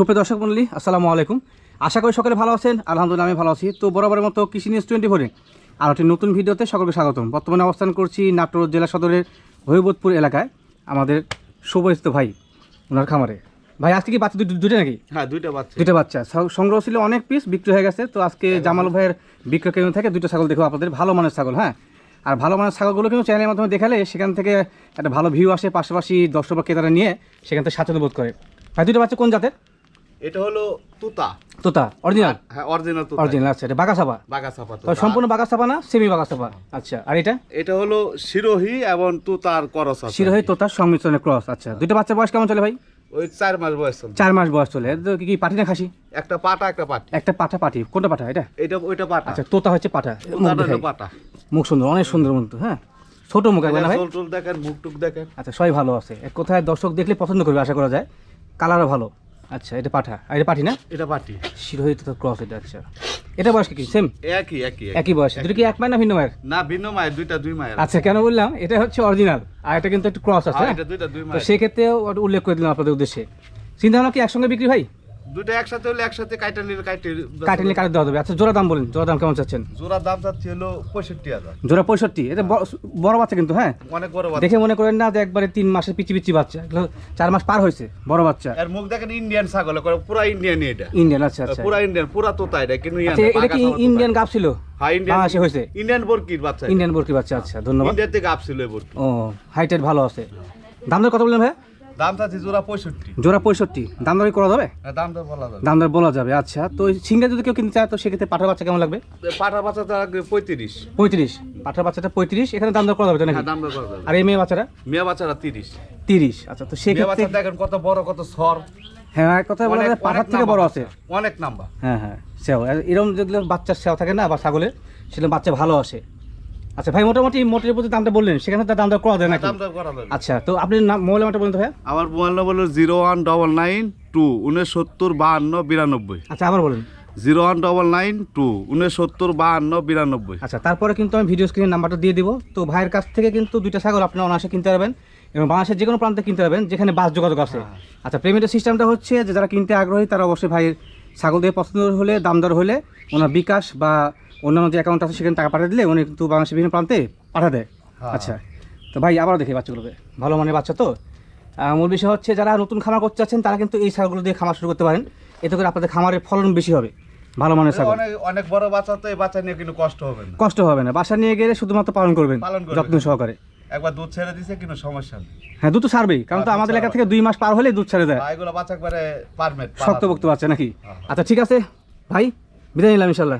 সুপ্রিয় দর্শক মন্ডলী আসসালামু আলাইকুম। আশা করি সকলে ভালো আছেন। আলহামদুলিল্লাহ আমি ভালো আছি। তো বরাবরের মতো কৃষি নিউজ টোয়েন্টি ফোরে আর একটি নতুন ভিডিওতে সকলকে স্বাগতম। বর্তমানে অবস্থান করছি নাটোর জেলা সদরের হরিবোধপুর এলাকায় আমাদের শুভস্থ ভাই ওনার খামারে। ভাই আজকে কি বাচ্চা দুটো দুটো নাকি? হ্যাঁ দুইটা বাচ্চা। দুটো বাচ্চা। সংগ্রহ ছিল অনেক পিস বিক্রি হয়ে গেছে। তো আজকে জামাল ভাইয়ের বিক্রয় কেন্দ্র থেকে দুটো ছাগল দেখো আপনাদের। ভালো মানের ছাগল হ্যাঁ? আর ভালো মানের ছাগলগুলো কিন্তু চ্যানেলের মাধ্যমে দেখালে সেখান থেকে একটা ভালো ভিউ আসে। পাশাপাশি দর্শক বা ক্রেতারা নিয়ে সেখান থেকে স্বাচ্ছন্দ্য বোধ করে। ভাই দুটো বাচ্চা কোন জাতের? এটা হলো তুতা। তোতা অরিজিনাল হ্যাঁ অরিজিনাল তুতা। অরিজিনাল আচ্ছা এটা বাঘা সাপা বাগা চাপা তো সম্পূর্ণ বাঘা সাপা না সেমি বাঘা সাপা আচ্ছা আর এটা? এটা হলো শিরোহি এবং তুতার করস আছে। শিরোহী তোতার সংমিশ্রণের ক্রস আচ্ছা। দুটো বাচ্চার বয়স কেমন চলে ভাই? ওই চার মাস বয়স চলছে। চার মাস বয়স চলে। কি কি পাঠি না খাসি? একটা পাটা একটা পাটি একটা পাঠা পাঠি। কোনটা পাঠা এটা? এটা ওইটা পাটা। আচ্ছা তোতা হচ্ছে পাঠা। মুখ তুতাটা দেখাই। পাটা। মুখ সুন্দর অনেক সুন্দর মতো হ্যাঁ? ছোট মুখ একবার না ভাই? চুল টুল দেখেন মুখ টুক দেখেন। আচ্ছা সবাই ভালো আছে। এক কথায় দর্শক দেখলে পছন্দ করবে আশা করা যায়। কালারও ভালো। আচ্ছা এটা পাঠা। আর এটা পাঠি না? এটা পাঠি। শিরোহিত তো ক্রস এটা আচ্ছা। এটা বয়স কি? সেম একই একই একই। বয়স। দুটো কি এক মায়ের না ভিন্ন মায়ের? না ভিন্ন মায়ের দুইটা দুই মায়ের। আচ্ছা কেন বললাম? এটা হচ্ছে অরিজিনাল আর এটা কিন্তু একটু ক্রস আছে হ্যাঁ, হ্যাঁ? এটা দুইটা দুই তো মায়ের। সেক্ষেত্রেও ওটা উল্লেখ করে দিলাম আপনাদের উদ্দেশ্যে। চিন্তা ভাবনা কি একসঙ্গে বিক্রি ভাই দুইটা একসাথে হলে একসাথে কাইটা নিলে কাইটে কাটে নিয়ে কাটে দেওয়া যাবে। আচ্ছা জোড়া দাম বলেন জোড়া দাম কেমন চাচ্ছেন? জোড়ার দাম চাচ্ছি হলো পঁয়ষট্টি হাজার। জোড়া পঁয়ষট্টি এটা বড়- বড় বাচ্চা কিন্তু হ্যাঁ? অনেক বড় বাচ্চা। দেখে মনে করেন না যে একবারে তিন মাসের পিচি পিচি বাচ্চা এগুলো চার মাস পার হয়েছে বড় বাচ্চা। এর মুখ দেখেন ইন্ডিয়ান ছাগল করে পুরা ইন্ডিয়ান এটা। ইন্ডিয়ান আচ্ছা আচ্ছা। পুরা ইন্ডিয়ান পুরা তোতা এটা কিন্তু ইয়া আচ্ছা না, এটা বাঘা কি ছাগল তোতা। ইন্ডিয়ান গাপ ছিল? হ্যাঁ ইন্ডিয়ান বাংলাদেশে হয়েছে। ইন্ডিয়ান বর্কির বাচ্চা ইন্ডিয়ান বরকি বাচ্চা আচ্ছা ধন্যবাদ। এই বর্কি। ও হাইটের ভালো আছে। দাম দর কত বললেন ভাই দাম চাচ্ছি জোড়া পঁয়ষট্টি। জোড়া পঁয়ষট্টি। দাম দর করা যাবে? হ্যাঁ, দাম তো বলা যাবে। দাম দর বলা যাবে আচ্ছা। তো সিঙ্গা যদি কেউ কিনতে চায় তো সেক্ষেত্রে পাঠার বাচ্চা কেমন লাগবে? পাঠা বাচ্চা তো পঁয়ত্রিশ। পঁয়ত্রিশ। পাঠার বাচ্চাটা পঁয়ত্রিশ এখানে দাম দর করা যাবে নাকি? হ্যাঁ দাম তো করা যাবে। আর এই মেয়ে বাচ্চাটা? মেয়ে বাচ্চারা তিরিশ। তিরিশ আচ্ছা। তো সেক্ষেত্রে দেখেন কত বড় কত সর। হ্যাঁ কথা বলা যায় পাঠার থেকে বড় আছে। অনেক নাম্বার। হ্যাঁ হ্যাঁ সেও। এরকম বাচ্চার সেও থাকে না বা ছাগলের সেগুলো বাচ্চা ভালো আসে। আচ্ছা ভাই মোটামুটি মোটের প্রতি দামটা বললেন সেখানে তার দাম দর করা যায় নাকি? দাম তো করা আচ্ছা তো আপনি নাম মোবাইল নাম্বারটা বলুন তো ভাই আমার মোবাইল নম্বর হলো zero one double nine two উনসত্তর বাহান্ন বিরানব্বই। আচ্ছা আবার বলুন। Zero one double nine two উনসত্তর বাহান্ন বিরানব্বই। আচ্ছা তারপরে কিন্তু আমি ভিডিও স্ক্রিনের নাম্বারটা দিয়ে দিব। তো ভাইয়ের কাছ থেকে কিন্তু দুইটা ছাগল আপনি অনায়াসে কিনতে পারবেন এবং বাংলাদেশের যে কোনো প্রান্তে কিনতে পারবেন যেখানে বাস যোগাযোগ আছে। আচ্ছা পেমেন্টের সিস্টেমটা হচ্ছে যে যারা কিনতে আগ্রহী তারা অবশ্যই ভাইয়ের ছাগল দিয়ে পছন্দ হলে দাম দর হলে ওনার বিকাশ বা অন্যান্য যে অ্যাকাউন্ট আছে সেখানে টাকা পাঠিয়ে দিলে উনি কিন্তু বাংলাদেশের বিভিন্ন প্রান্তে পাঠা দেয়। হ্যাঁ। আচ্ছা তো ভাই আবারও দেখি বাচ্চাগুলোকে। ভালো মানের বাচ্চা তো? মূল বিষয় হচ্ছে যারা নতুন খামার করতে চাচ্ছেন তারা কিন্তু এই ছাগলগুলো দিয়ে খামার শুরু করতে পারেন। এতে করে আপনাদের খামারের ফলন বেশি হবে। ভালো মানের ছাগল। অনেক বড় বাচ্চা তো এই বাচ্চা নিয়ে কিন্তু কষ্ট হবে না। কষ্ট হবে না। বাসা নিয়ে গেলে শুধুমাত্র পালন করবেন যত্ন সহকারে। একবার দুধ ছেড়ে দিছে কিন্তু সমস্যা নেই। হ্যাঁ দুধ তো ছাড়বেই কারণ তো হ্যাঁ, আমাদের এলাকা থেকে দুই মাস পার হলে দুধ ছেড়ে দেয়। এগুলো বাচ্চা একবারে পারমেট শক্ত বক্ত বাচ্চা নাকি? হ্যাঁ। আচ্ছা ঠিক আছে। ভাই বিদায় নিলাম ইনশাল্লাহ